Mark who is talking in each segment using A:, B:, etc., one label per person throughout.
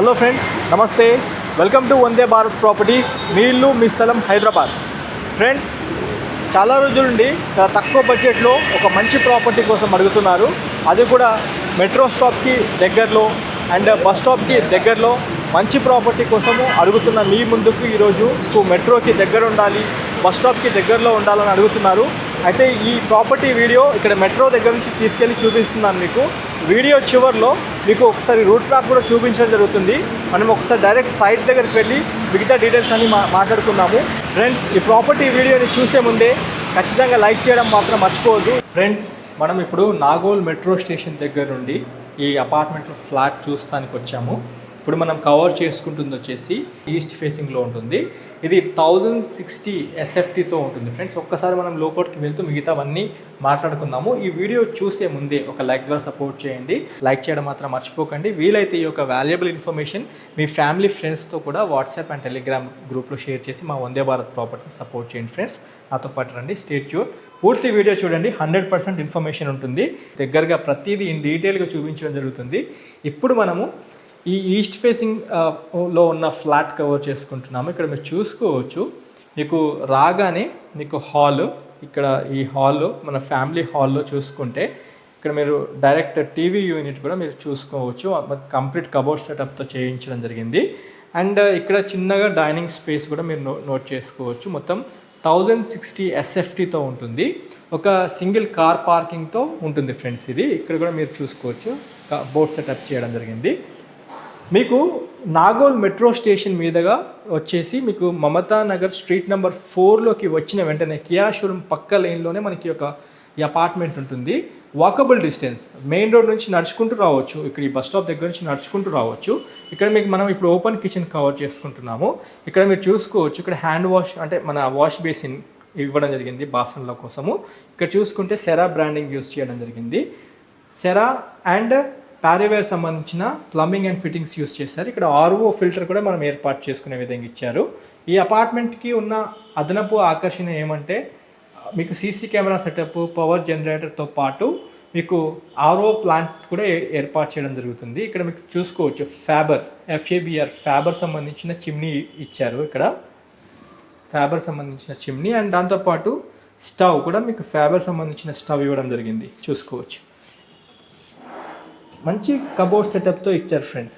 A: Hello friends నమస్తే. Welcome to Vande Bharat properties మీ ఇల్లు మీ స్థలం హైదరాబాద్. ఫ్రెండ్స్ చాలా రోజుల నుండి చాలా తక్కువ బడ్జెట్లో ఒక మంచి ప్రాపర్టీ కోసం అడుగుతున్నారు. అది కూడా మెట్రో స్టాప్కి దగ్గరలో అండ్ బస్ స్టాప్కి దగ్గరలో మంచి ప్రాపర్టీ కోసము అడుగుతున్న మీ ముందుకు ఈరోజు మెట్రోకి దగ్గర ఉండాలి బస్ స్టాప్కి దగ్గరలో ఉండాలని అడుగుతున్నారు. అయితే ఈ ప్రాపర్టీ వీడియో ఇక్కడ మెట్రో దగ్గర నుంచి తీసుకెళ్ళి చూపిస్తున్నాను మీకు. వీడియో చివరిలో మీకు ఒకసారి రూట్ మ్యాప్ కూడా చూపించడం జరుగుతుంది. మనం ఒకసారి డైరెక్ట్ సైట్ దగ్గరికి వెళ్ళి మిగతా డీటెయిల్స్ అన్ని మాట్లాడుకున్నాము ఫ్రెండ్స్ ఈ ప్రాపర్టీ వీడియోని చూసే ముందే ఖచ్చితంగా లైక్ చేయడం మాత్రం మర్చిపోవద్దు. ఫ్రెండ్స్ మనం ఇప్పుడు నాగోల్ మెట్రో స్టేషన్ దగ్గర నుండి ఈ అపార్ట్మెంట్లో ఫ్లాట్ చూస్తానికి వచ్చాము. ఇప్పుడు మనం కవర్ చేసుకుంటుంది వచ్చేసి ఈస్ట్ ఫేసింగ్లో ఉంటుంది. ఇది థౌజండ్ సిక్స్టీ ఎస్ఎఫ్టీతో ఉంటుంది ఫ్రెండ్స్. ఒక్కసారి మనం లోపలికి వెళ్తూ మిగతావన్నీ మాట్లాడుకుందాము. ఈ వీడియో చూసే ముందే ఒక లైక్ ద్వారా సపోర్ట్ చేయండి. లైక్ చేయడం మాత్రం మర్చిపోకండి. వీలైతే ఈ యొక్క వాల్యుబుల్ ఇన్ఫర్మేషన్ మీ ఫ్యామిలీ ఫ్రెండ్స్తో కూడా వాట్సాప్ అండ్ టెలిగ్రామ్ గ్రూప్లో షేర్ చేసి మా వందే భారత్ ప్రాపర్టీ సపోర్ట్ చేయండి ఫ్రెండ్స్. నాతో పాటు రండి. స్టేట్ ట్యూర్ పూర్తి వీడియో చూడండి. హండ్రెడ్ పర్సెంట్ ఇన్ఫర్మేషన్ ఉంటుంది. దగ్గరగా ప్రతిదీ ఇన్ డీటెయిల్గా చూపించడం జరుగుతుంది. ఇప్పుడు మనము ఈ ఈస్ట్ ఫేసింగ్లో ఉన్న ఫ్లాట్ కవర్ చేసుకుంటున్నాము. ఇక్కడ మీరు చూసుకోవచ్చు. మీకు రాగానే మీకు హాల్ ఇక్కడ ఈ హాల్ మన ఫ్యామిలీ హాల్లో చూసుకుంటే ఇక్కడ మీరు డైరెక్ట్ టీవీ యూనిట్ కూడా మీరు చూసుకోవచ్చు. కంప్లీట్ కబోర్డ్ సెటప్తో చేయించడం జరిగింది. అండ్ ఇక్కడ చిన్నగా డైనింగ్ స్పేస్ కూడా మీరు నో నోట్ చేసుకోవచ్చు. మొత్తం థౌజండ్ సిక్స్టీ ఎస్ఎఫ్టీతో ఉంటుంది. ఒక సింగిల్ కార్ పార్కింగ్తో ఉంటుంది ఫ్రెండ్స్ ఇది. ఇక్కడ కూడా మీరు చూసుకోవచ్చు. బోర్డ్ సెటప్ చేయడం జరిగింది. మీకు నాగోల్ మెట్రో స్టేషన్ మీదుగా వచ్చేసి మీకు మమతా నగర్ స్ట్రీట్ నెంబర్ ఫోర్లోకి వచ్చిన వెంటనే కియా షోరూమ్ పక్క లైన్లోనే మనకి ఒక ఈ అపార్ట్మెంట్ ఉంటుంది. వాకబుల్ డిస్టెన్స్ మెయిన్ రోడ్ నుంచి నడుచుకుంటూ రావచ్చు. ఇక్కడ ఈ బస్ స్టాప్ దగ్గర నుంచి నడుచుకుంటూ రావచ్చు. ఇక్కడ మీకు మనం ఇప్పుడు ఓపెన్ కిచెన్ కవర్ చేసుకుంటున్నాము. ఇక్కడ మీరు చూసుకోవచ్చు. ఇక్కడ హ్యాండ్ వాష్ అంటే మన వాష్ బేసిన్ ఇవ్వడం జరిగింది బాసన్ల కోసము. ఇక్కడ చూసుకుంటే సెరా బ్రాండింగ్ యూస్ చేయడం జరిగింది. సెరా అండ్ పారివేర్ సంబంధించిన ప్లంబింగ్ అండ్ ఫిట్టింగ్స్ యూస్ చేశారు. ఇక్కడ ఆర్ఓ ఫిల్టర్ కూడా మనం ఏర్పాటు చేసుకునే విధంగా ఇచ్చారు. ఈ అపార్ట్మెంట్కి ఉన్న అదనపు ఆకర్షణ ఏమంటే మీకు సీసీ కెమెరా సెటప్ పవర్ జనరేటర్తో పాటు మీకు ఆర్ఓ ప్లాంట్ కూడా ఏర్పాటు చేయడం జరుగుతుంది. ఇక్కడ మీకు చూసుకోవచ్చు ఫ్యాబర్ ఎఫ్ఏబిఆర్ ఫ్యాబర్ సంబంధించిన చిమ్నీ ఇచ్చారు ఇక్కడ. ఫ్యాబర్ సంబంధించిన చిమ్నీ అండ్ దాంతోపాటు స్టవ్ కూడా మీకు ఫ్యాబర్ సంబంధించిన స్టవ్ ఇవ్వడం జరిగింది. చూసుకోవచ్చు. మంచి కబోర్డ్ సెటప్తో ఇచ్చారు ఫ్రెండ్స్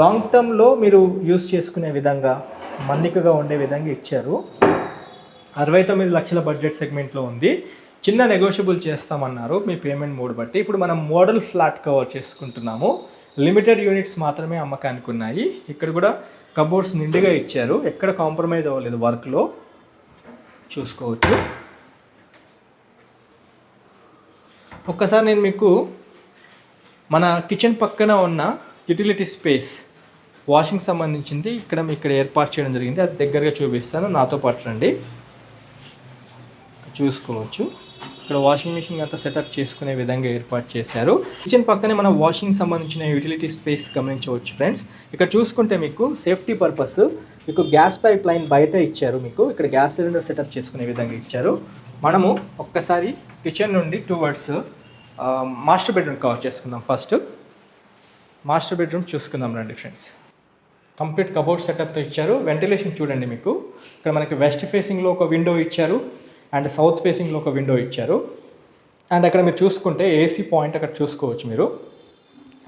A: లాంగ్ టర్మ్లో మీరు యూస్ చేసుకునే విధంగా మన్నికగా ఉండే విధంగా ఇచ్చారు. అరవై తొమ్మిది లక్షల బడ్జెట్ సెగ్మెంట్లో ఉంది. చిన్న నెగోషియబుల్ చేస్తామన్నారు మీ పేమెంట్ మోడ్ బట్టి. ఇప్పుడు మనం మోడల్ ఫ్లాట్ కవర్ చేసుకుంటున్నాము. లిమిటెడ్ యూనిట్స్ మాత్రమే అమ్మకానికి ఉన్నాయి. ఇక్కడ కూడా కబోర్డ్స్ నిండుగా ఇచ్చారు. ఎక్కడ కాంప్రమైజ్ అవ్వలేదు వర్క్లో చూసుకోవచ్చు. ఒక్కసారి నేను మీకు మన కిచెన్ పక్కన ఉన్న యుటిలిటీ స్పేస్ వాషింగ్ సంబంధించింది ఇక్కడ ఇక్కడ ఏర్పాటు చేయడం జరిగింది. అది దగ్గరగా చూపిస్తాను. నాతో పాటు రండి. చూసుకోవచ్చు. ఇక్కడ వాషింగ్ మిషన్ అంతా సెటప్ చేసుకునే విధంగా ఏర్పాటు చేశారు. కిచెన్ పక్కనే మనం వాషింగ్ సంబంధించిన యూటిలిటీ స్పేస్ గమనించవచ్చు ఫ్రెండ్స్ ఇక్కడ చూసుకుంటే మీకు సేఫ్టీ పర్పస్ మీకు గ్యాస్ పైప్ లైన్ బయట ఇచ్చారు మీకు. ఇక్కడ గ్యాస్ సిలిండర్ సెటప్ చేసుకునే విధంగా ఇచ్చారు. మనము ఒక్కసారి కిచెన్ నుండి టువర్డ్స్ మాస్టర్ బెడ్రూమ్ కవర్ చేసుకుందాం ఫస్ట్. మాస్టర్ బెడ్రూమ్ చూసుకుందాం రండి ఫ్రెండ్స్. కంప్లీట్ కబోర్డ్ సెటప్తో ఇచ్చారు. వెంటిలేషన్ చూడండి మీకు. ఇక్కడ మనకి వెస్ట్ ఫేసింగ్లో ఒక విండో ఇచ్చారు అండ్ సౌత్ ఫేసింగ్లో ఒక విండో ఇచ్చారు. అండ్ అక్కడ మీరు చూసుకుంటే ఏసీ పాయింట్ అక్కడ చూసుకోవచ్చు మీరు.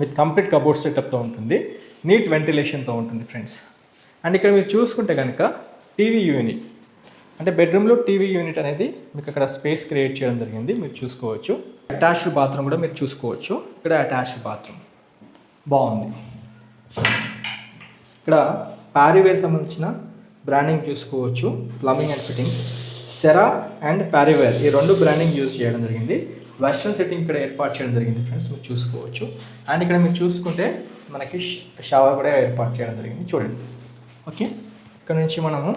A: విత్ కంప్లీట్ కబోర్డ్ సెటప్తో ఉంటుంది. నీట్ వెంటిలేషన్తో ఉంటుంది ఫ్రెండ్స్. అండ్ ఇక్కడ మీరు చూసుకుంటే కనుక టీవీ యూనిట్. అంటే బెడ్రూమ్లో టీవీ యూనిట్ అనేది మీకు అక్కడ స్పేస్ క్రియేట్ చేయడం జరిగింది. మీరు చూసుకోవచ్చు. అటాచ్డ్ బాత్రూమ్ కూడా మీరు చూసుకోవచ్చు. ఇక్కడ అటాచ్డ్ బాత్రూమ్ బాగుంది. ఇక్కడ ప్యారీవేర్ సంబంధించిన బ్రాండింగ్ చూసుకోవచ్చు. Plumbing and fittings Cera and Parryware ఈ రెండు బ్రాండింగ్ యూజ్ చేయడం జరిగింది. వెస్ట్రన్ సెట్టింగ్ ఇక్కడ ఏర్పాటు చేయడం జరిగింది ఫ్రెండ్స్ మీరు చూసుకోవచ్చు. అండ్ ఇక్కడ మీరు చూసుకుంటే మనకి షవర్ కూడా ఏర్పాటు చేయడం జరిగింది. చూడండి. ఓకే ఇక్కడ నుంచి మనము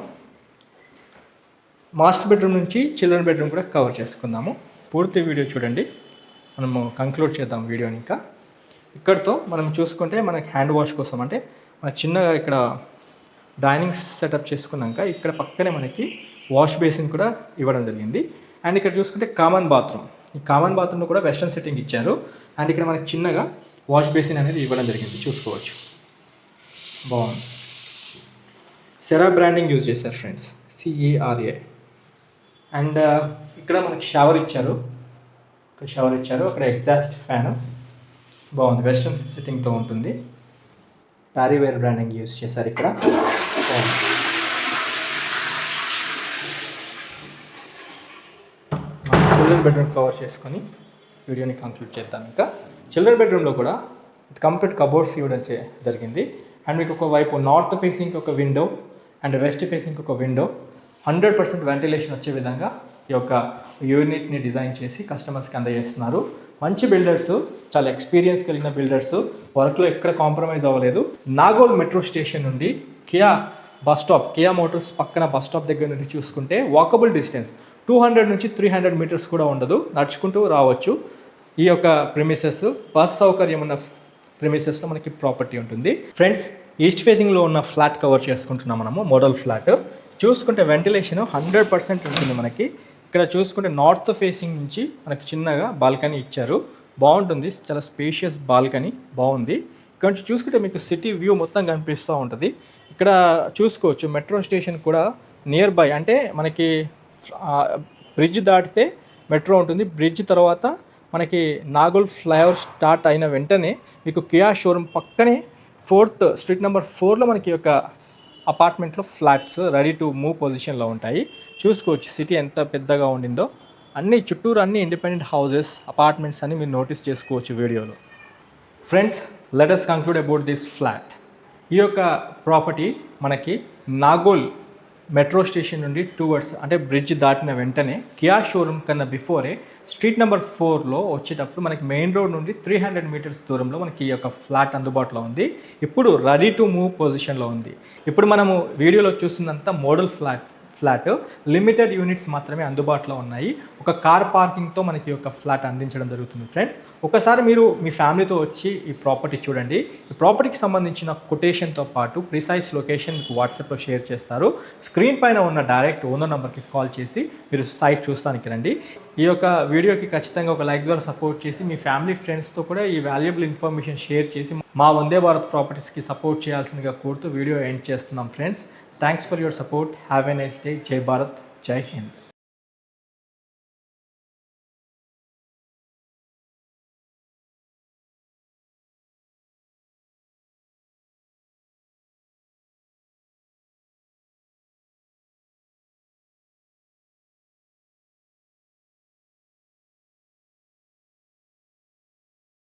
A: మాస్టర్ బెడ్రూమ్ నుంచి చిల్డ్రన్ బెడ్రూమ్ కూడా కవర్ చేసుకుందాము. పూర్తి వీడియో చూడండి. మనము కంక్లూడ్ చేద్దాం వీడియోని ఇంకా. ఇక్కడతో మనం చూసుకుంటే మనకి హ్యాండ్ వాష్ కోసం అంటే మనకి చిన్నగా ఇక్కడ డైనింగ్ సెటప్ చేసుకున్నాక ఇక్కడ పక్కనే మనకి వాష్ బేసిన్ కూడా ఇవ్వడం జరిగింది. అండ్ ఇక్కడ చూసుకుంటే కామన్ బాత్రూమ్. ఈ కామన్ బాత్రూమ్లో కూడా వెస్ట్రన్ సెట్టింగ్ ఇచ్చారు. అండ్ ఇక్కడ మనకి చిన్నగా వాష్ బేసిన్ అనేది ఇవ్వడం జరిగింది. చూసుకోవచ్చు. బాగుంది. సెరా బ్రాండింగ్ యూజ్ చేశారు friends. C A R A and ఇక్కడ మనకి షవర్ ఇచ్చారు. ఇక్కడ షవర్ ఇచ్చారు. అక్కడ ఎగ్జాస్ట్ ఫ్యాన్ బాగుంది. వెస్ట్రన్ సిట్టింగ్తో ఉంటుంది. ప్యారీవేర్ బ్రాండింగ్ యూస్ చేశారు ఇక్కడ. చిల్డ్రన్ బెడ్రూమ్ కవర్ చేసుకొని వీడియోని కంక్లూడ్ చేద్దాం ఇంకా. చిల్డ్రన్ బెడ్రూమ్లో కూడా కంప్లీట్ కబోర్డ్స్ ఇవ్వడం చే- జరిగింది. అండ్ మీకు ఒక వైపు నార్త్ ఫేసింగ్ ఒక విండో అండ్ వెస్ట్ ఫేసింగ్ ఒక విండో. హండ్రెడ్ పర్సెంట్ వెంటిలేషన్ వచ్చే విధంగా ఈ యొక్క యూనిట్ని డిజైన్ చేసి కస్టమర్స్కి అందజేస్తున్నారు. మంచి బిల్డర్స్ చాలా ఎక్స్పీరియన్స్ కలిగిన బిల్డర్స్ వర్క్లో ఎక్కడ కాంప్రమైజ్ అవ్వలేదు. నాగోల్ మెట్రో స్టేషన్ నుండి Kia bus stop Kia Motors పక్కన బస్ స్టాప్ దగ్గర నుండి చూసుకుంటే వాకబుల్ డిస్టెన్స్ టూ హండ్రెడ్ నుంచి త్రీ హండ్రెడ్ మీటర్స్ కూడా ఉండదు. నడుచుకుంటూ రావచ్చు. ఈ యొక్క ప్రిమిసెస్ బస్ సౌకర్యం ఉన్న ప్రిమిసెస్లో మనకి ప్రాపర్టీ ఉంటుంది. ఫ్రెండ్స్ ఈస్ట్ ఫేసింగ్లో ఉన్న ఫ్లాట్ కవర్ చేసుకుంటున్నాం మనము మోడల్ ఫ్లాట్ చూసుకుంటే వెంటిలేషన్ హండ్రెడ్ పర్సెంట్ ఉంటుంది మనకి. ఇక్కడ చూసుకుంటే నార్త్ ఫేసింగ్ నుంచి మనకి చిన్నగా బాల్కనీ ఇచ్చారు. బాగుంటుంది. చాలా స్పేషియస్ బాల్కనీ బాగుంది. ఇక్కడ నుంచి చూసుకుంటే మీకు సిటీ వ్యూ మొత్తం కనిపిస్తూ ఉంటుంది. ఇక్కడ చూసుకోవచ్చు మెట్రో స్టేషన్ కూడా నియర్ బై అంటే మనకి బ్రిడ్జ్ దాటితే మెట్రో ఉంటుంది. బ్రిడ్జ్ తర్వాత మనకి నాగోల్ ఫ్లైఓవర్ స్టార్ట్ అయిన వెంటనే మీకు కియా షోరూమ్ పక్కనే ఫోర్త్ స్ట్రీట్ నెంబర్ ఫోర్లో మనకి యొక్క అపార్ట్మెంట్లో ఫ్లాట్స్ రెడీ టు మూవ్ పొజిషన్లో ఉంటాయి. చూసుకోవచ్చు సిటీ ఎంత పెద్దగా ఉండిందో. అన్ని చుట్టూరు అన్ని ఇండిపెండెంట్ హౌసెస్ అపార్ట్మెంట్స్ అని మీరు నోటీస్ చేసుకోవచ్చు వీడియోలో. Friends let us conclude about this flat ఈ యొక్క ప్రాపర్టీ మనకి నాగోల్ మెట్రో స్టేషన్ నుండి టూవర్డ్స్ అంటే బ్రిడ్జ్ దాటిన వెంటనే కియా షోరూమ్ కన్నా బిఫోరే స్ట్రీట్ నెంబర్ ఫోర్లో వచ్చేటప్పుడు మనకి మెయిన్ రోడ్ నుండి త్రీ హండ్రెడ్ మీటర్స్ దూరంలో మనకి ఈ యొక్క ఫ్లాట్ అందుబాటులో ఉంది. ఇప్పుడు రెడీ టు మూవ్ పొజిషన్లో ఉంది. ఇప్పుడు మనము వీడియోలో చూసినంత model flat flat limited units మాత్రమే అందుబాటులో ఉన్నాయి. ఒక కార్ పార్కింగ్తో మనకి ఒక ఫ్లాట్ అందించడం జరుగుతుంది ఫ్రెండ్స్. ఒకసారి మీరు మీ ఫ్యామిలీతో వచ్చి ఈ ప్రాపర్టీ చూడండి. ఈ ప్రాపర్టీకి సంబంధించిన కొటేషన్తో పాటు ప్రిసైజ్ లొకేషన్ మీకు వాట్సాప్లో షేర్ చేస్తారు. స్క్రీన్ పైన ఉన్న డైరెక్ట్ ఓనర్ నెంబర్కి కాల్ చేసి మీరు సైట్ చూస్తానికి రండి. ఈ యొక్క వీడియోకి ఖచ్చితంగా ఒక లైక్ ద్వారా సపోర్ట్ చేసి మీ ఫ్యామిలీ ఫ్రెండ్స్తో కూడా ఈ వాల్యుబుల్ ఇన్ఫర్మేషన్ షేర్ చేసి మా వందే భారత్ ప్రాపర్టీస్కి సపోర్ట్ చేయాల్సిందిగా కోరుతూ వీడియో ఎండ్ చేస్తున్నాం friends. Thanks for your support have a nice day జై భారత్ జై హింద్